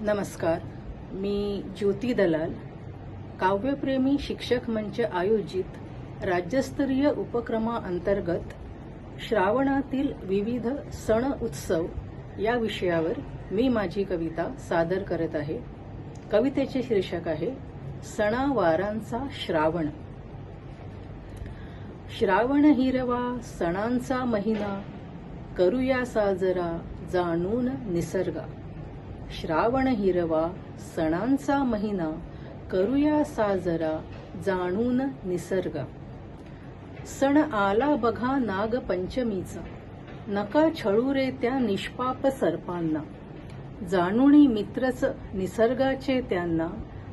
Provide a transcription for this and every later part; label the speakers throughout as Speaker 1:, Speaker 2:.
Speaker 1: नमस्कार मी ज्योती दलाल काव्यप्रेमी शिक्षक मंच आयोजित राज्यस्तरीय उपक्रमाअंतर्गत श्रावणातील विविध सण उत्सव या विषयावर मी माझी कविता सादर करत आहे. कवितेचे शीर्षक आहे सणावारांचा श्रावण. श्रावण हिरवा सणांचा महिना करूया साजरा जाणून निसर्गा. श्रावण हिरवा सणांचा महिना करूया साजरा जाणून निसर्गा. सण आला बघा नागपंचमीचा. नका छळू रे त्या निष्पाप सर्पांना. जाणुनी मित्रच निसर्गाचे त्यांना.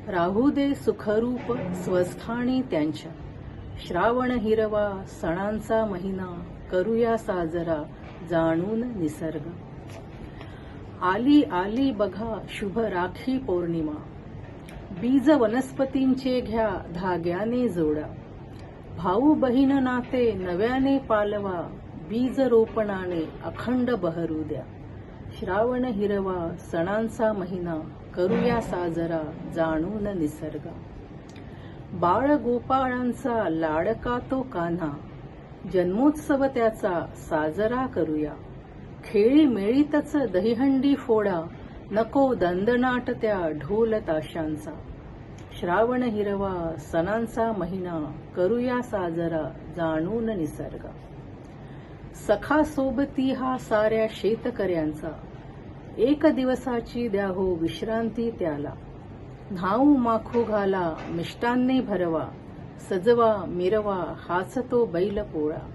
Speaker 1: राहू दे सुखरूप स्वस्थानी त्यांच्या. श्रावण हिरवा सणांचा महिना करूया साजरा जाणून निसर्ग. आली आली बघा शुभ राखी पौर्णिमा. बीज वनस्पतींचे घ्या धाग्याने जोडा. भाऊ बहीण नाते नव्याने पालवा. बीज रोपणाने अखंड बहरू द्या. श्रावण हिरवा सणांचा महिना. करूया साजरा जाणून निसर्गा. बाळ गोपाळांचा लाडका तो कान्हा. जन्मोत्सव त्याचा साजरा करूया. खेळी मेळीतच दहीहंडी फोडा नको दंदनाट त्या ढोल ताशांचा. श्रावण हिरवा सणांचा महिना करूया साजरा जाणून निसर्ग. सखा सोबती हा साऱ्या शेतकऱ्यांचा. एक दिवसाची द्या हो विश्रांती त्याला. न्हाऊ माखू घाला मिष्टांनी भरवा सजवा मिरवा हाच तो बैल पोळा.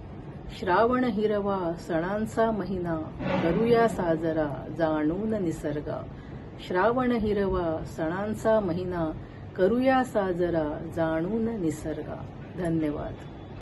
Speaker 1: श्रावण हिरवा सणांचा महिना करूया साजरा जाणून निसर्गा. श्रावण हिरवा सणांचा महिना करूया साजरा जाणून निसर्गा. धन्यवाद.